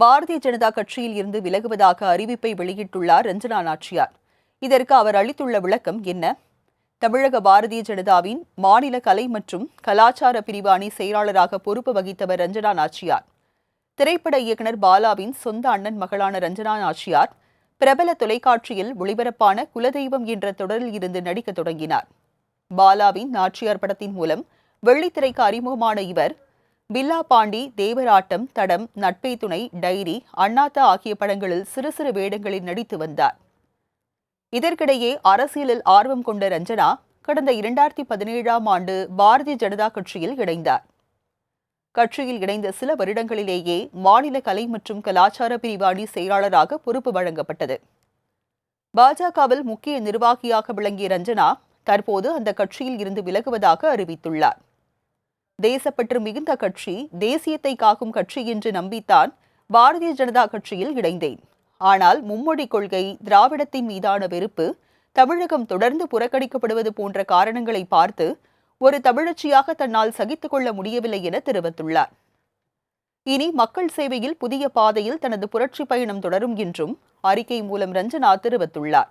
பாரதிய ஜனதா கட்சியில் இருந்து விலகுவதாக அறிவிப்பை வெளியிட்டுள்ளார் ரஞ்சனா நாச்சியார். இதற்கு அவர் அளித்துள்ள விளக்கம் என்ன? தமிழக பாரதிய ஜனதாவின் மாநில கலை மற்றும் கலாச்சார பிரிவு அணி செயலாளராக பொறுப்பு வகித்தவர் ரஞ்சனா நாச்சியார். திரைப்பட இயக்குனர் பாலாவின் சொந்த அண்ணன் மகளான ரஞ்சனா நாச்சியார் பிரபல தொலைக்காட்சியில் ஒளிபரப்பான குலதெய்வம் என்ற தொடரில் இருந்து நடிக்க தொடங்கினார். பாலாவின் நாச்சியார் படத்தின் மூலம் வெள்ளித்திரைக்கு அறிமுகமான இவர் பில்லா பாண்டி தேவராட்டம் தடம் நட்பை துணை டைரி அண்ணாத்தா ஆகிய படங்களில் சிறு சிறு வேடங்களில் நடித்து வந்தார். இதற்கிடையே அரசியலில் ஆர்வம் கொண்ட ரஞ்சனா கடந்த இரண்டாயிரத்தி பதினேழாம் ஆண்டு பாரதிய ஜனதா கட்சியில் இணைந்தார். கட்சியில் இணைந்த சில வருடங்களிலேயே மாநில கலை மற்றும் கலாச்சார பிரிவாணி செயலாளராக பொறுப்பு வழங்கப்பட்டது. பாஜகவில் முக்கிய நிர்வாகியாக விளங்கிய ரஞ்சனா தற்போது அந்த கட்சியில் இருந்து விலகுவதாக அறிவித்துள்ளார். தேசப்பற்று மிகுந்த கட்சி தேசியத்தை காக்கும் கட்சி என்று நம்பித்தான் பாரதிய ஜனதா கட்சியில் இணைந்தேன். ஆனால் மும்மொழி கொள்கை திராவிடத்தின் மீதான வெறுப்பு தமிழகம் தொடர்ந்து புறக்கணிக்கப்படுவது போன்ற காரணங்களை பார்த்து ஒரு தமிழச்சியாக தன்னால் சகித்துக் கொள்ள முடியவில்லை என தெரிவித்துள்ளார். இனி மக்கள் சேவையில் புதிய பாதையில் தனது புரட்சி பயணம் தொடரும் என்றும் அறிக்கை மூலம் ரஞ்சனா தெரிவித்துள்ளார்.